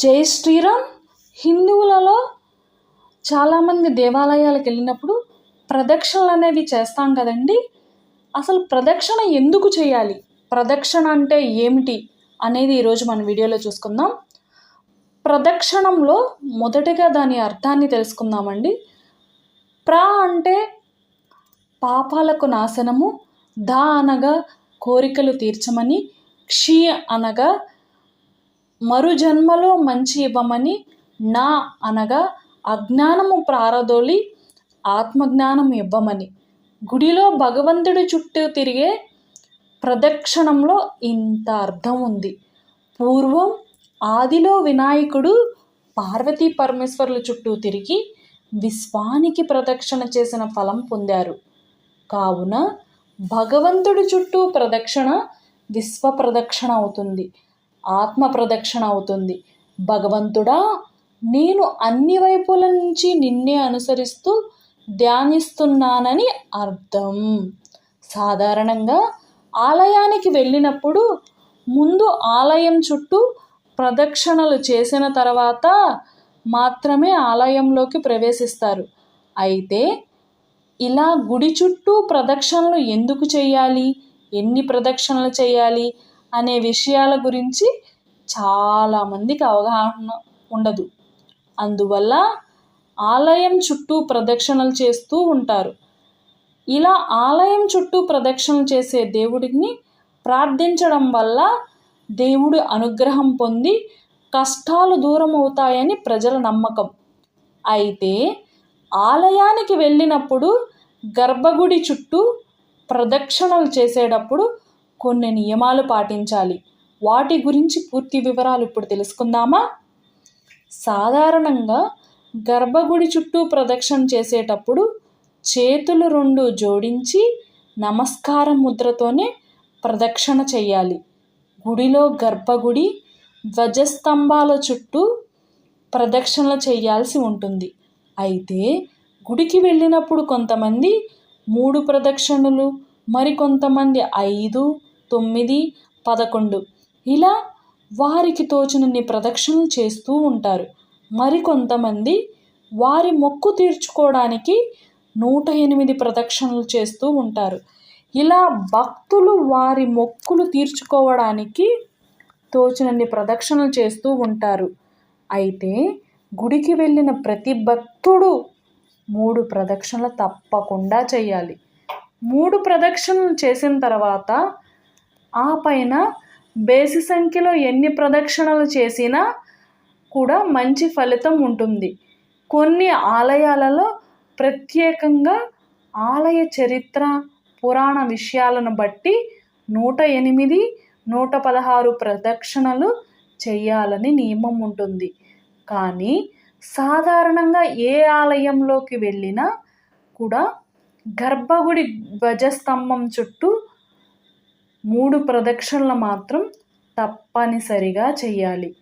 జై శ్రీరామ్. హిందువులలో చాలామంది దేవాలయాలకు వెళ్ళినప్పుడు ప్రదక్షిణలు అనేవి చేస్తాం కదండి. అసలు ప్రదక్షిణ ఎందుకు చేయాలి? ప్రదక్షిణ అంటే ఏమిటి అనేది ఈరోజు మన వీడియోలో చూసుకుందాం. ప్రదక్షిణంలో మొదటగా దాని అర్థాన్ని తెలుసుకుందామండి. ప్ర అంటే పాపాలకు నాశనము ద అనగా కోరికలు తీర్చమని క్షీ అనగా మరు జన్మలో మంచి ఇవ్వమని నా అనగా అజ్ఞానము ప్రారదోలి ఆత్మజ్ఞానం ఇవ్వమని. గుడిలో భగవంతుడి చుట్టూ తిరిగే ప్రదక్షిణంలో ఇంత అర్థం ఉంది. పూర్వం ఆదిలో వినాయకుడు పార్వతీ పరమేశ్వరుల చుట్టూ తిరిగి విశ్వానికి ప్రదక్షిణ చేసిన ఫలం పొందారు. కావున భగవంతుడి చుట్టూ ప్రదక్షిణ విశ్వ ప్రదక్షిణ అవుతుంది. ఆత్మ ప్రదక్షిణ అవుతుంది. భగవంతుడా నేను అన్ని వైపుల నుంచి నిన్నే అనుసరిస్తూ ధ్యానిస్తున్నానని అర్థం. సాధారణంగా ఆలయానికి వెళ్ళినప్పుడు ముందు ఆలయం చుట్టూ ప్రదక్షిణలు చేసిన తర్వాత మాత్రమే ఆలయంలోకి ప్రవేశిస్తారు. అయితే ఇలా గుడి చుట్టూ ప్రదక్షిణలు ఎందుకు చేయాలి? ఎన్ని ప్రదక్షిణలు చేయాలి? అనే విషయాల గురించి చాలామందికి అవగాహన ఉండదు. అందువల్ల ఆలయం చుట్టూ ప్రదక్షిణలు చేస్తూ ఉంటారు. ఇలా ఆలయం చుట్టూ ప్రదక్షిణలు చేసే దేవుడిని ప్రార్థించడం వల్ల దేవుడు అనుగ్రహం పొంది కష్టాలు దూరం అవుతాయని ప్రజల నమ్మకం. అయితే ఆలయానికి వెళ్ళినప్పుడు గర్భగుడి చుట్టూ ప్రదక్షిణలు చేసేటప్పుడు కొన్ని నియమాలు పాటించాలి. వాటి గురించి పూర్తి వివరాలు ఇప్పుడు తెలుసుకుందామా? సాధారణంగా గర్భగుడి చుట్టూ ప్రదక్షిణ చేసేటప్పుడు చేతులు రెండు జోడించి నమస్కారం ముద్రతోనే ప్రదక్షిణ చేయాలి. గుడిలో గర్భగుడి ధ్వజస్తంభాల చుట్టూ ప్రదక్షిణలు చేయాల్సి ఉంటుంది. అయితే గుడికి వెళ్ళినప్పుడు కొంతమంది మూడు ప్రదక్షిణలు మరికొంతమంది ఐదు తొమ్మిది పదకొండు. ఇలా వారికి తోచినన్ని ప్రదక్షిణలు చేస్తూ ఉంటారు. మరికొంతమంది వారి మొక్కు తీర్చుకోవడానికి నూట ఎనిమిది ప్రదక్షిణలు చేస్తూ ఉంటారు. ఇలా భక్తులు వారి మొక్కులు తీర్చుకోవడానికి తోచినన్ని ప్రదక్షిణలు చేస్తూ ఉంటారు. అయితే గుడికి వెళ్ళిన ప్రతి భక్తుడు మూడు ప్రదక్షిణలు తప్పకుండా చేయాలి. మూడు ప్రదక్షిణలు చేసిన తర్వాత ఆ పైన బేసి సంఖ్యలో ఎన్ని ప్రదక్షిణలు చేసినా కూడా మంచి ఫలితం ఉంటుంది. కొన్ని ఆలయాలలో ప్రత్యేకంగా ఆలయ చరిత్ర పురాణ విషయాలను బట్టి నూట ఎనిమిది నూట పదహారు ప్రదక్షిణలు చేయాలని నియమం ఉంటుంది. కానీ సాధారణంగా ఏ ఆలయంలోకి వెళ్ళినా కూడా గర్భగుడి ధ్వజస్తంభం చుట్టూ మూడు ప్రదక్షిణలు మాత్రం తప్పనిసరిగా చేయాలి.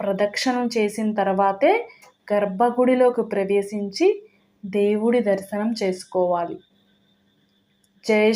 ప్రదక్షిణం చేసిన తర్వాతే గర్భగుడిలోకి ప్రవేశించి దేవుడి దర్శనం చేసుకోవాలి. జై